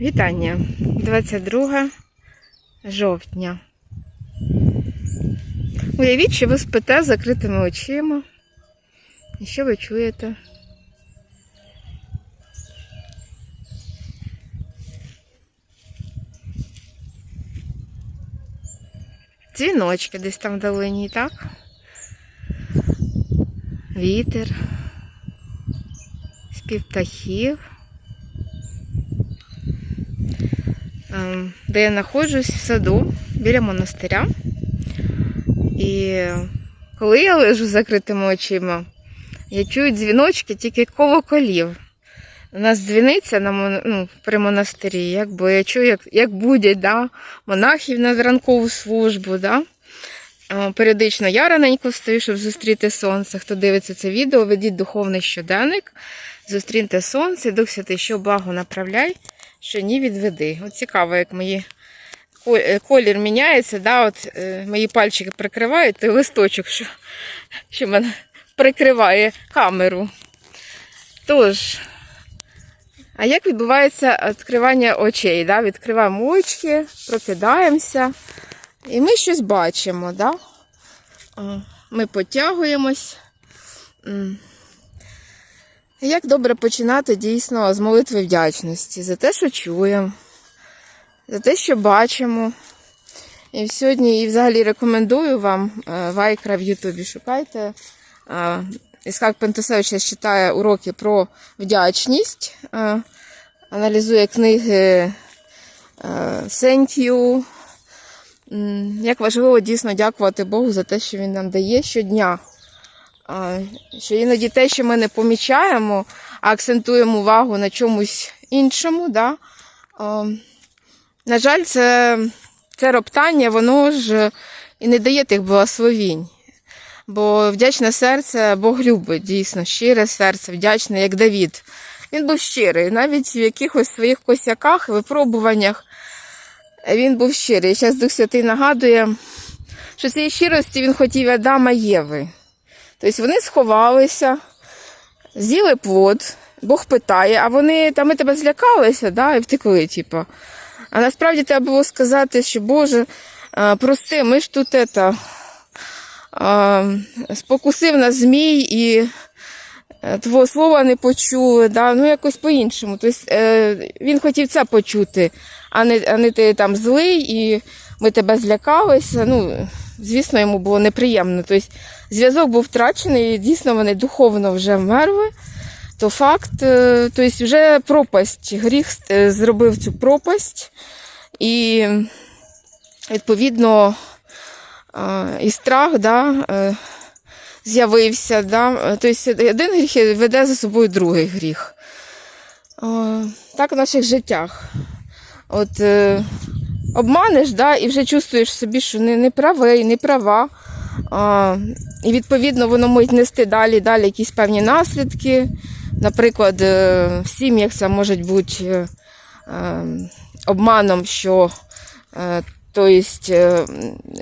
Вітання. 22 жовтня. Уявіть, що ви спите з закритими очима. І що ви чуєте? Дзвіночки десь там вдалині, так? Вітер, спів птахів. Де я знаходжусь в саду біля монастиря. І коли я лежу з закритими очима, я чую дзвіночки тільки колоколів. У нас дзвіниця на ну, при монастирі, якби я чую, як, як будять да, монахів на ранкову службу. Да. Періодично я раненько встаю, щоб зустріти сонце. Хто дивиться це відео, ведіть духовний щоденник, зустріньте сонце, Дух Святий, що благо направляй, що ні відведи. От цікаво, як мої е, колір міняється, да, от, е, мої пальчики прикривають той листочок, що, що мене прикриває камеру. Тож, а як відбувається відкривання очей? Да? Відкриваємо очки, прокидаємося, і ми щось бачимо. Да? Ми потягуємось. Як добре починати дійсно з молитви вдячності за те, що чуємо, за те, що бачимо. І сьогодні і взагалі рекомендую вам е, Вайкра в Ютубі. Шукайте. Е, Іскак Пентусевич читає уроки про вдячність, е, аналізує книги е, Сентью. Як важливо дійсно дякувати Богу за те, що він нам дає щодня. Що іноді те, що ми не помічаємо, а акцентуємо увагу на чомусь іншому. Да? На жаль, це, це роптання, воно ж і не дає тих благословінь. Бо вдячне серце Бог любить, дійсно, щире серце, вдячне, як Давід. Він був щирий, навіть в якихось своїх косяках, випробуваннях він був щирий. Зараз Дух Святий нагадує, що цієї щирості він хотів Адама Єви. Тобто вони сховалися, з'їли плод, Бог питає, а вони там ми тебе злякалися, да, і втекли, типу. А насправді треба було сказати, що Боже, прости, ми ж тут это, а, спокусив нас змій і е, твого слова не почули, да, ну якось по-іншому. Тобто е, він хотів це почути, а не, а не ти там злий і ми тебе злякалися. Ну, звісно, йому було неприємно. Тобто зв'язок був втрачений, і дійсно вони духовно вже вмерли. То факт, е, тобто вже пропасть, гріх е, зробив цю пропасть, і відповідно е, і страх да, з'явився. Да? Тобто один гріх веде за собою другий гріх. Так в наших життях. От е, обманеш, да, і вже чувствуєш собі, що не, не правий, не права. А, і відповідно воно може нести далі, далі якісь певні наслідки. Наприклад, е, в сім'ях це може бути е, е, обманом, що е, то єсть, е,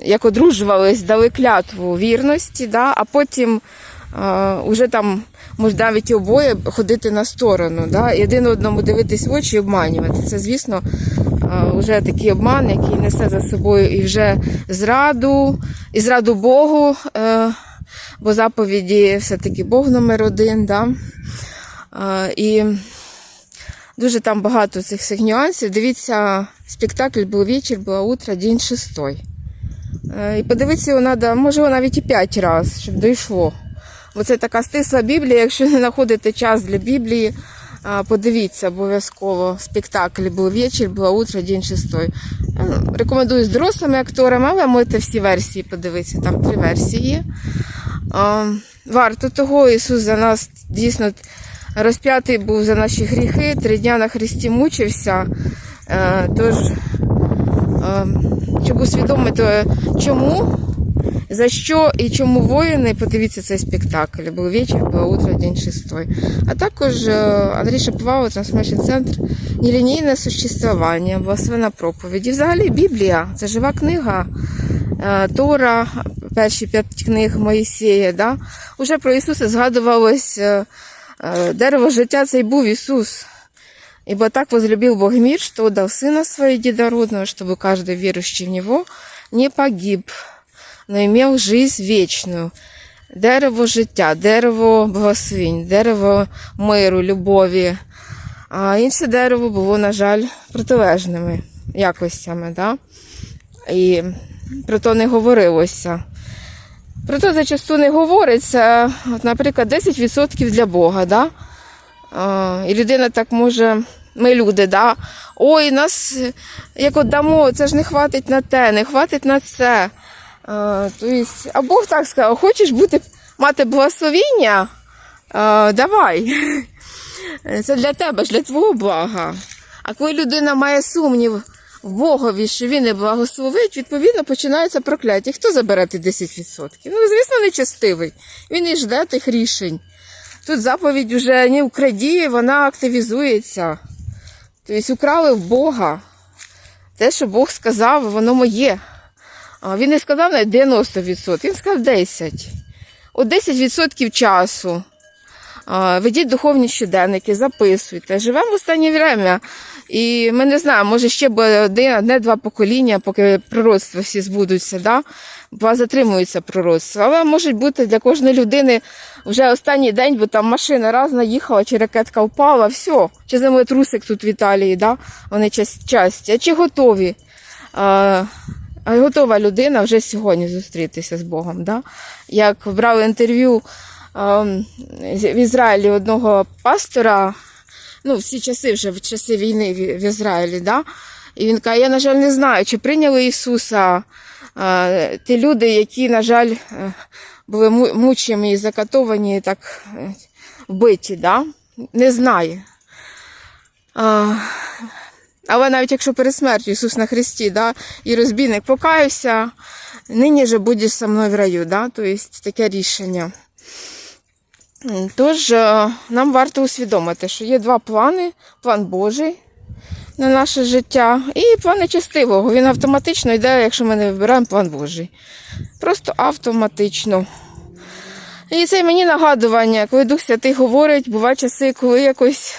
як одружувались, дали клятву вірності, да, а потім уже там може навіть обоє ходити на сторону, да, і один одному дивитись в очі і обманювати. Це, звісно, вже такий обман, який несе за собою і вже зраду, і зраду Богу, е, бо заповіді все-таки Бог номер один. Да? І дуже там багато цих всіх нюансів. Дивіться, спектакль був вечір, була утро, день шестой. Е, І подивитися його треба, може, навіть і п'ять разів, щоб дійшло. Бо це така стисла Біблія. Якщо не знаходите час для Біблії, подивіться обов'язково спектакль був вечір, було утро, день шестой. Е, Рекомендую з дорослими акторами, але можете всі версії подивитися, там три версії. Варто того, Ісус за нас дійсно розп'ятий був за наші гріхи, три дня на Христі мучився. Е, Тож, е, щоб усвідомити, чому, за що і чому воїни, подивіться цей спектакль. Був вечір, було утро, день шестой. А також е, Андрій Шаповалов, Трансформation Центр, нелінійне существування, благословена проповідь. І взагалі Біблія це жива книга. Е, Тора, перші п'ять книг Моїсея. Да? Уже про Ісуса згадувалось е, е, дерево життя це й був Ісус. Ибо так возлюбил Бог мир, что отдал Сына Своего Единородного, чтобы каждый верующий в Него не погиб, но имел жизнь вечную. Дерево життя, дерево благословінь, дерево миру, любові. А інше дерево було, на жаль, протилежними якостями. Да? І про то не говорилося. Про то зачасту не говориться, от, наприклад, 10% для Бога. Да? А, і людина так може, ми люди, да? ой, нас як от дамо, це ж не хватить на те, не хватить на це. А, есть, а Бог так сказав, хочеш бути, мати благословіння, а, давай. Це для тебе, для твого блага. А коли людина має сумнів в Богові, що він не благословить, відповідно починається прокляття. Хто забере ті 10%? Ну, звісно, нечестивий. Він і жде тих рішень. Тут заповідь вже не украді, вона активізується. Тобто украли в Бога. Те, що Бог сказав, воно моє. Він не сказав навіть 90%, він сказав 10%. От 10% часу. Ведіть духовні щоденники, записуйте. Живемо в останнє время. І ми не знаємо, може ще буде одне-два покоління, поки пророцтва всі збудуться, да? у вас затримується пророцтво. Але може бути для кожної людини вже останній день, бо там машина раз наїхала, чи ракетка впала, все. Чи землетрусик тут в Італії, да? вони часті. Чи готові? Готова людина вже сьогодні зустрітися з Богом. Да? Як брали інтерв'ю ем, в Ізраїлі одного пастора, ну, всі часи вже в часи війни в Ізраїлі, да? і він каже, я, на жаль, не знаю, чи прийняли Ісуса ті люди, які, на жаль, е, були мучені і закатовані, так е, вбиті, да? не знає. Але навіть якщо перед смертю Ісус на Христі, да, і розбійник покаявся, нині же будеш со мною в раю, да? тобто таке рішення. Тож е, нам варто усвідомити, що є два плани: план Божий на наше життя і план нечестивого. Він автоматично йде, якщо ми не вибираємо план Божий. Просто автоматично. І це мені нагадування, коли Дух Святий говорить, бувають часи, коли якось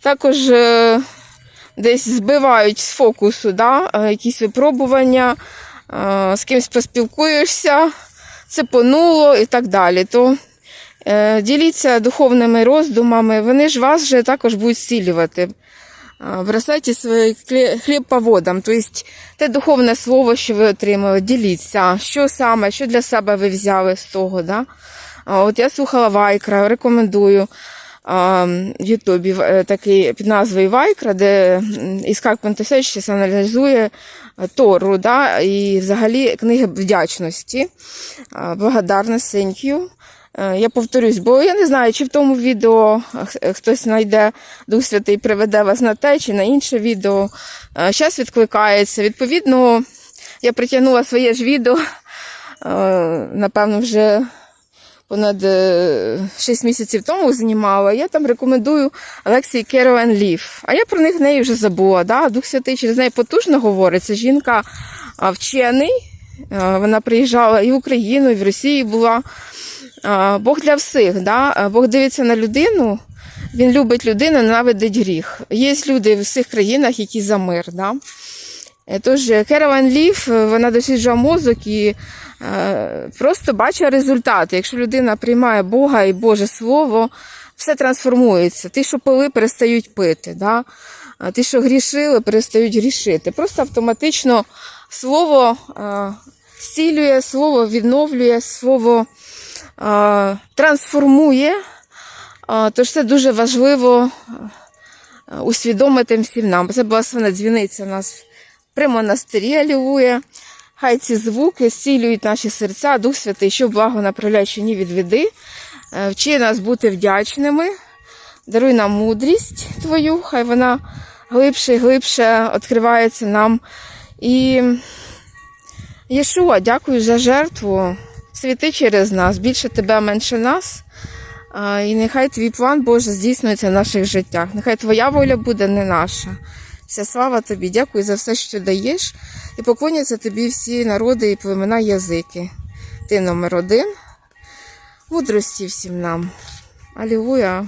також е, десь збивають з фокусу, да? е, якісь випробування, е, з кимось поспілкуєшся, це понуло і так далі. То е, діліться духовними роздумами, вони ж вас же також будуть зцілювати. Бросайте свій хліб по водам, тобто те духовне слово, що ви отримали, діліться, що саме, що для себе ви взяли з того. Да? От я слухала Вайкра, рекомендую Ютубі е, такий під назвою Вайкра, де Іскак Пентосевич аналізує е, Тору, да, і взагалі книги вдячності. А, Благодарність, thank you. Е, Я повторюсь, бо я не знаю, чи в тому відео е, хтось знайде Дух Святий приведе вас на те, чи на інше відео. Зараз відкликається. Відповідно, я притягнула своє ж відео, е, напевно, вже понад 6 місяців тому знімала. Я там рекомендую лекції Керолен Лів. А я про них неї вже забула. Да? Дух Святий через неї потужно говорить. Це жінка вчений. Вона приїжджала і в Україну, і в Росії була. Бог для всіх. Да? Бог дивиться на людину. Він любить людину, ненавидить гріх. Є люди в всіх країнах, які за мир. Да? Е, Тож Керолен Лів, е, вона досліджує мозок і е, просто бачить результати. Якщо людина приймає Бога і Боже Слово, все трансформується. Ті, що пили, перестають пити. Да? Ті, що грішили, перестають грішити. Просто автоматично слово е, зцілює, слово відновлює, слово е, трансформує. Е, Тож це дуже важливо е, усвідомити всім нам. Це благословена дзвіниця у нас при монастирі алілуя. Хай ці звуки зцілюють наші серця, Дух Святий, що благо направляючи ні від біди. Е, Вчи нас бути вдячними. Даруй нам мудрість твою, хай вона глибше і глибше відкривається нам. І Єшуа, дякую за жертву. Світи через нас, більше тебе, менше нас. І нехай твій план Боже здійснюється в наших життях. Нехай твоя воля буде не наша. Вся слава тобі, дякую за все, що даєш. І поклоняться тобі всі народи і племена, язики. Ти номер один. Мудрості всім нам. Алілуя.